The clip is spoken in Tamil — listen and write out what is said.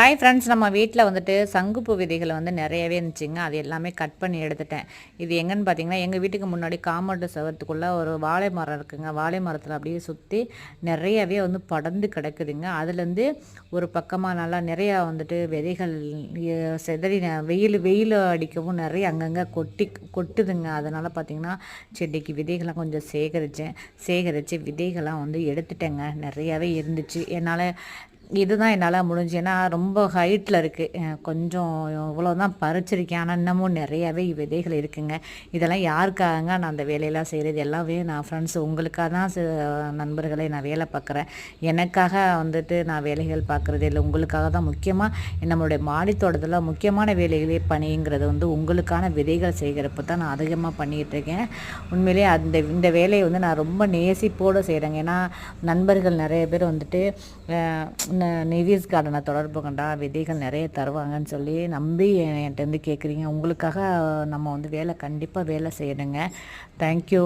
ஹாய் ஃப்ரெண்ட்ஸ் நம்ம வீட்டில் வந்துட்டு சங்குப்பூ விதைகள் வந்து நிறையவே இருந்துச்சுங்க. அது எல்லாமே கட் பண்ணி எடுத்துட்டேன். இது எங்கன்னு பார்த்தீங்கன்னா எங்கள் வீட்டுக்கு முன்னாடி காம்பவுண்டு செவத்துக்குள்ளே ஒரு வாழை மரம் இருக்குங்க. வாழை மரத்தில் அப்படியே சுற்றி நிறையவே வந்து படர்ந்து கிடக்குதுங்க. அதுலேருந்து ஒரு பக்கமாக நல்லா நிறையா வந்துட்டு விதைகள் செதறி சிதறி வெயில் வெயில் அடிக்கவும் நிறைய அங்கங்கே கொட்டி கொட்டுதுங்க. அதனால் பார்த்தீங்கன்னா செடிக்கு விதைகள்லாம் கொஞ்சம் சேகரித்தேன் சேகரித்து விதைகள்லாம் வந்து எடுத்துட்டேங்க. நிறையாவே இருந்துச்சு. என்னால் இதுதான் என்னால் முடிஞ்சு. ஏன்னா ரொம்ப ஹைட்டில் இருக்குது கொஞ்சம் இவ்வளோ தான் பறிச்சிருக்கேன். ஆனால் இன்னமும் நிறையாவே விதைகள் இருக்குங்க. இதெல்லாம் யாருக்காக நான் அந்த வேலையெல்லாம் செய்கிறது எல்லாமே நான் ஃப்ரெண்ட்ஸ் உங்களுக்காக தான் நண்பர்களை நண்பர்களே நான் வேலை பார்க்குறேன். எனக்காக வந்துட்டு நான் வேலைகள் பார்க்குறது இல்லை. உங்களுக்காக தான் முக்கியமாக நம்மளுடைய மாடித்தோட்டத்தில் முக்கியமான வேலைகளே பணிங்கிறது வந்து உங்களுக்கான விதைகள் செய்கிறப்ப தான் நான் அதிகமாக பண்ணிகிட்டு இருக்கேன். உண்மையிலேயே அந்த இந்த வேலையை வந்து நான் ரொம்ப நேசிப்போடு செய்கிறேங்க ஏன்னா நண்பர்கள் நிறைய பேர் வந்துட்டு நெவியஸ் கார்டனை தொடர்பு கொண்டா விதைகள் நிறைய தருவாங்கன்னு சொல்லி நம்பி என்கிட்டருந்து கேட்குறீங்க உங்களுக்காக நம்ம வந்து வேலை கண்டிப்பாக வேலை செய்யணுங்க. தேங்க்யூ